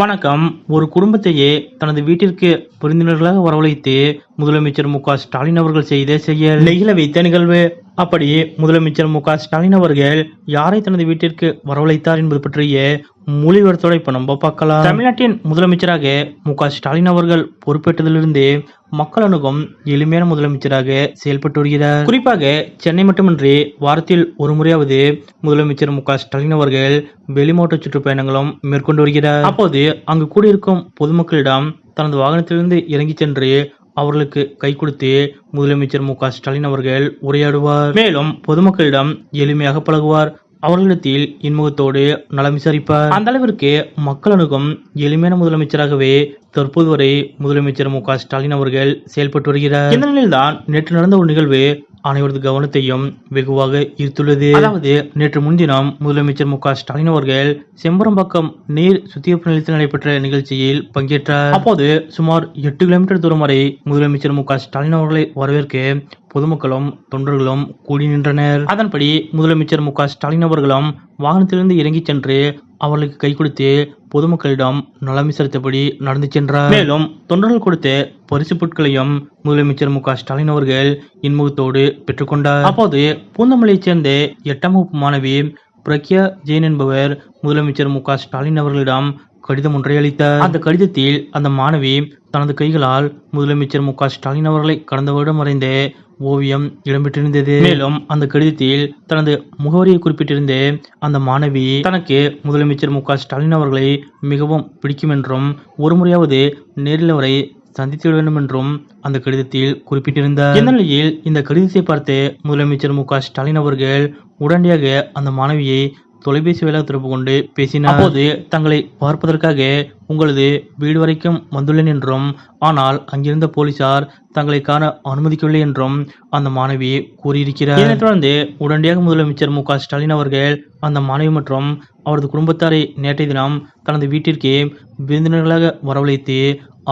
வணக்கம். ஒரு குடும்பத்தையே தனது வீட்டிற்கு விருந்தினர்களாக வரவழைத்து முதலமைச்சர் மு ஸ்டாலின் அவர்கள் செய்த செய்ய நெகிழ வைத்த நிகழ்வு. அப்படி முதலமைச்சர் மு ஸ்டாலின் அவர்கள் யாரை தனது வீட்டிற்கு வரவழைத்தார் என்பது பற்றிய மொழி இப்போ இப்ப நம்ம பார்க்கலாம். தமிழ்நாட்டின் முதலமைச்சராக மு க ஸ்டாலின் அவர்கள் பொறுப்பேற்றதிலிருந்து மக்கள் அணுகும் எளிமையான முதலமைச்சராக செயல்பட்டு வருகிறார். குறிப்பாக சென்னை மட்டுமின்றி வாரத்தில் ஒரு முறையாவது முதலமைச்சர் மு க ஸ்டாலின் அவர்கள் வெளிமாவட்ட சுற்றுப்பயணங்களும் மேற்கொண்டு வருகிறார். அப்போது அங்கு கூடியிருக்கும் பொதுமக்களிடம் தனது வாகனத்திலிருந்து இறங்கி சென்று அவர்களுக்கு கை கொடுத்து முதலமைச்சர் மு க ஸ்டாலின் அவர்கள் உரையாடுவார். மேலும் பொதுமக்களிடம் எளிமையாக பழகுவார். அவர்களிடத்தில் இன்முகத்தோடு நலம் விசாரிப்பார். அந்த அளவிற்கு மக்கள் அணுகும் எளிமையான முதலமைச்சராகவே தற்போது வரை முதலமைச்சர் மு க ஸ்டாலின் அவர்கள் செயல்பட்டு வருகிறார். இந்த நிலையில்தான் நேற்று நடந்த ஒரு நிகழ்வு அனைவரது கவனத்தையும் வெகுவாக ஈர்த்துள்ளது. அதாவது நேற்று முன்தினம் முதலமைச்சர் மு ஸ்டாலின் அவர்கள் செம்பரம்பாக்கம் நீர் சுத்திகரிப்பு நிலையத்தில் நடைபெற்ற நிகழ்ச்சியில் பங்கேற்றார். அப்போது சுமார் எட்டு கிலோமீட்டர் தூரம் வரை முதலமைச்சர் மு ஸ்டாலின் அவர்களை வரவேற்க பொதுமக்களும் தொண்டர்களும் கூடி நின்றனர். அதன்படி முதலமைச்சர் மு ஸ்டாலின் அவர்களும் வாகனத்திலிருந்து இறங்கிச் சென்று அவர்களுக்கு கை கொடுத்து பொதுமக்களிடம் நலம் விசாரித்தபடி நடந்து சென்றார். மேலும் தொண்டர்கள் கொடுத்த பரிசு பொருட்களையும் முதலமைச்சர் மு ஸ்டாலின் அவர்கள் இன்முகத்தோடு பெற்றுக்கொண்டார் அப்போது பூந்தமல்லியைச் சேர்ந்த எட்டாம் வகுப்பு மாணவி பிரக்யா ஜெயின் என்பவர் முதலமைச்சர் மு ஸ்டாலின் அவர்களிடம் கடிதம் ஒன்றை அளித்தார். அந்த கடிதத்தில் அந்த மாணவி தனது கைகளால் முதலமைச்சர் மு ஸ்டாலின் அவர்களை கடந்த வருடம் வரைந்த ஓவியம் இடம்பெற்றிருந்தது. மேலும் அந்த கடிதத்தில் தனது முகவரியை குறிப்பிட்டிருந்த அந்த மாணவி தனக்கு முதலமைச்சர் மு ஸ்டாலின் அவர்களை மிகவும் பிடிக்கும் என்றும் ஒரு முறையாவது நேரில் அவரை சந்தித்து வேண்டும் என்றும் அந்த கடிதத்தில் குறிப்பிட்டிருந்தார். இந்த நிலையில் இந்த கடிதத்தை பார்த்து முதலமைச்சர் மு ஸ்டாலின் அவர்கள் உடனடியாக அந்த மாணவியை தொலைபேசி வேலை தொடர்பு கொண்டு பேசினார். அப்போது தங்களை பார்ப்பதற்காக உங்களது வீடு வரைக்கும் வந்துள்ளேன் என்றும் ஆனால் அங்கிருந்த போலீசார் தங்களை காண அனுமதிக்கவில்லை என்றும் அந்த மாணவி கூறியிருக்கிறார். இதனைத் தொடர்ந்து உடனடியாக முதலமைச்சர் மு ஸ்டாலின் அவர்கள் அந்த மாணவி மற்றும் அவரது குடும்பத்தாரை நேற்றைய தினம் தனது வீட்டிற்கு விருந்தினர்களாக வரவழைத்து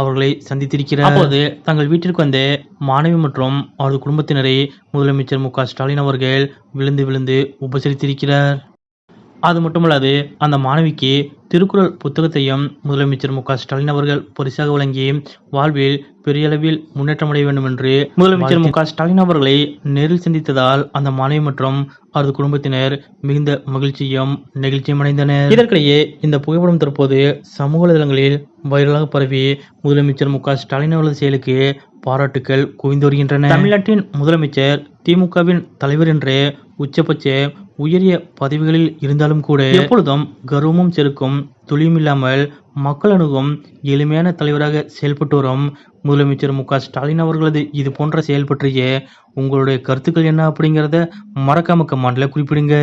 அவர்களை சந்தித்திருக்கிறார். அப்போது தங்கள் வீட்டிற்கு வந்த மாணவி மற்றும் அவரது குடும்பத்தினரை முதலமைச்சர் மு ஸ்டாலின் அவர்கள் விழுந்து விழுந்து உபசரித்திருக்கிறார். அது மட்டுமல்லாது அந்த மாணவிக்கு திருக்குறள் புத்தகத்தையும் முதலமைச்சர் மு க ஸ்டாலின் அவர்கள் பரிசாக வழங்கி வாழ்வில் பெரிய அளவில் முன்னேற்றம் அடைய வேண்டும் என்று முதலமைச்சர் மு க ஸ்டாலின் அவர்களை நேரில் சந்தித்ததால் அந்த மாணவி மற்றும் அவரது குடும்பத்தினர் மிகுந்த மகிழ்ச்சியும் நெகிழ்ச்சியும் அடைந்தனர். இதற்கிடையே இந்த புகைப்படம் தற்போது சமூக வலைதளங்களில் வைரலாக பரவி முதலமைச்சர் மு க ஸ்டாலின் அவர்களது செயலுக்கு பாராட்டுக்கள் குவிந்து வருகின்றன. தமிழ்நாட்டின் முதலமைச்சர் திமுகவின் தலைவர் என்று உச்சபட்ச உயரிய பதவிகளில் இருந்தாலும் கூட எப்பொழுதும் கர்வமும் செருக்கும் துளியும் இல்லாமல் மக்கள் அணுகும் எளிமையான தலைவராக செயல்பட்டு வரும் முதலமைச்சர் மு ஸ்டாலின் அவர்களது இது போன்ற செயல் பற்றிய உங்களுடைய கருத்துக்கள் என்ன அப்படிங்கிறத மறக்காம கமாண்டில் குறிப்பிடுங்க.